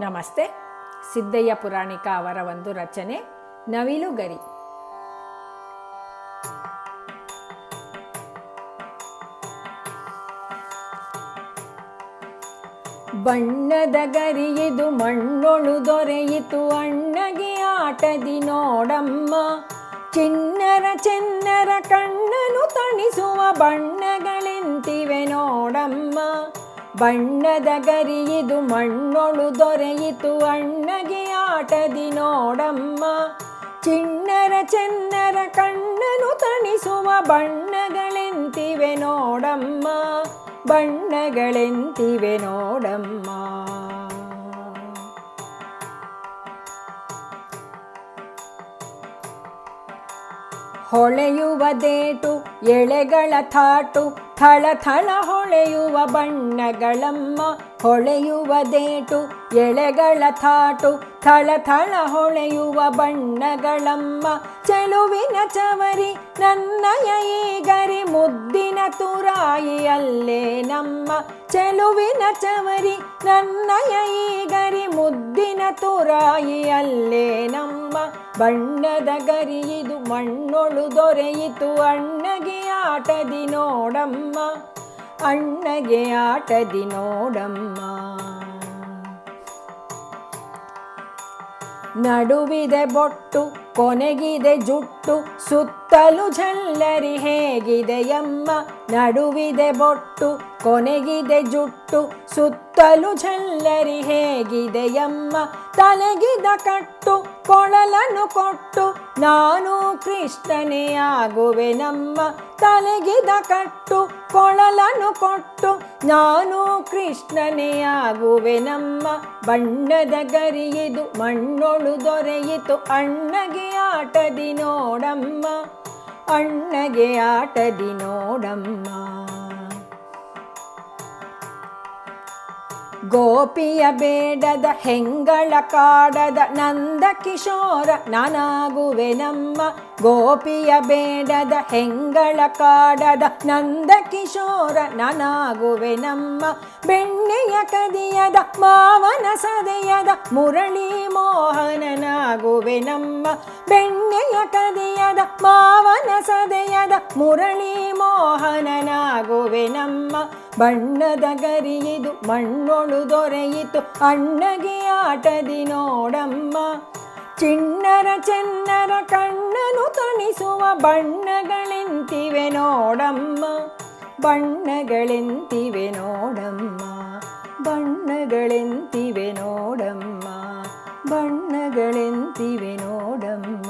ನಮಸ್ತೆ. ಸಿದ್ದಯ್ಯ ಪುರಾಣಿಕ ಅವರ ಒಂದು ರಚನೆ ನವಿಲುಗರಿ ಬಣ್ಣದ ಗರಿಯಿದು ಮಣ್ಣೊಳು ದೊರೆಯಿತು, ಅಣ್ಣಗೆ ಆಟದಿ ನೋಡಮ್ಮ. ಚಿನ್ನರ ಚೆನ್ನರ ಕಣ್ಣನು ತಣಿಸುವ ಬಣ್ಣಗಳೆಂತಿವೆ ನೋಡಮ್ಮ. ಬಣ್ಣದ ಗರಿಯಿದು ಮಣ್ಣೊಳು ದೊರೆಯಿತು ಅಣ್ಣಗೆ ಆಟದಿ ನೋಡಮ್ಮ ಚಿಣ್ಣರ ಚೆನ್ನರ ಕಣ್ಣನು ತಣಿಸುವ ಬಣ್ಣಗಳೆಂತಿವೆ ನೋಡಮ್ಮ. ಬಣ್ಣಗಳೆಂತಿವೆ ನೋಡಮ್ಮ. ಹೊಳೆಯುವ ದೇಟು, ಎಳೆಗಳ ಥಾಟು, ಥಳ ಥಳ ಹೊಳೆಯುವ ಬಣ್ಣಗಳಮ್ಮ. ಹೊಳೆಯುವ ದೇಟು, ಎಳೆಗಳ ಥಾಟು, ಥಳ ಥಳ ಹೊಳೆಯುವ ಬಣ್ಣಗಳಮ್ಮ. ಚೆಲುವಿನ ಚವರಿ, ನನ್ನಯ ಈಗರಿ, ಮುದ್ದಿನ ತುರಾಯಿಯಲ್ಲೇ ನಮ್ಮ. ಚೆಲುವಿನ ಚವರಿ, ನನ್ನಯ ಈಗರಿ, ಮುದ್ದಿನ ತುರಾಯಿಯಲ್ಲೇ ನಮ್ಮ. ಬಣ್ಣದ ಗರಿಯಿದು ಮಣ್ಣೊಳು ದೊರೆಯಿತು. ಅಣ್ಣಗೆ ಆಟದಿ ನೋಡಮ್ಮ ಅಣ್ಣಗೆ ಆಟದಿ ನೋಡಮ್ಮ. ನಡುವಿದೆ ಬೊಟ್ಟು ಕೊನೆಗಿದೆ ಜುಟ್ಟು, ಸುತ್ತಲೂ ಹೇಗಿದೆ ಹೇಗಿದೆಯಮ್ಮ ನಡುವಿದೆ ಬೊಟ್ಟು. ಕೊನೆಗಿದೆ ಜುಟ್ಟು, ಸುತ್ತಲೂ ಹೇಗಿದೆ ಹೇಗಿದೆಯಮ್ಮ ತಲೆಗಿದ ಕಟ್ಟು, ಕೊಳಲನ್ನು ಕೊಟ್ಟು. ನಾನು ಕೃಷ್ಣನೇ ಆಗುವೆ ನಮ್ಮ ತಲೆಗಿದ ಕಟ್ಟು, ಕೊಳಲನ್ನು ಕೊಟ್ಟು. ನಾನು ಕೃಷ್ಣನೇ ಆಗುವೆ ನಮ್ಮ ಬಣ್ಣದ ಗರಿಯಿದು ಮಣ್ಣೊಳು ದೊರೆಯಿತು ಅಣ್ಣಗೆ ಆಟದಿ ನೋಡಮ್ಮ, ಅಣ್ಣಗೆ ಆಟದಿ ನೋಡಮ್ಮ. ಗೋಪಿಯ ಬೇಡದ ಹೆಂಗಳ ಕಾಡದ ನಂದ ಕಿಶೋರ, ನಾನಾಗುವೆ ನಮ್ಮ ಗೋಪಿಯ ಬೇಡದ ಹೆಂಗಳ ಕಾಡದ ನಂದ ಕಿಶೋರ ನನಾಗುವೆ ನಮ್ಮ ಬೆಣ್ಣೆಯ ಕದಿಯದ ಮಾವನ ಸದೆಯದ ಮುರಳಿ ಮೋಹನನಾಗುವೆ ನಮ್ಮ ಬೆಣ್ಣೆಯ ಕದಿಯದ ಮಾವನ ಸದೆಯದ ಮುರಳಿ ಮೋಹನನಾಗುವೆ ನಮ್ಮ ಬಣ್ಣದ ಗರಿಯಿದು ಮಣ್ಣೊಳು ದೊರೆಯಿತು ಅಣ್ಣಗೆ ಆಟದಿ ನೋಡಮ್ಮ. ಚಿಣ್ಣರ ಚೆನ್ನರ ಕಣ್ಣನು ತಣಿಸುವ ಬಣ್ಣಗಳೆಂತಿವೆ ನೋಡಮ್ಮ. ಬಣ್ಣಗಳೆಂತಿವೆ ನೋಡಮ್ಮ. ಬಣ್ಣಗಳೆಂತಿವೆ ನೋಡಮ್ಮ. ಬಣ್ಣಗಳೆಂತಿವೆ ನೋಡಮ್ಮ.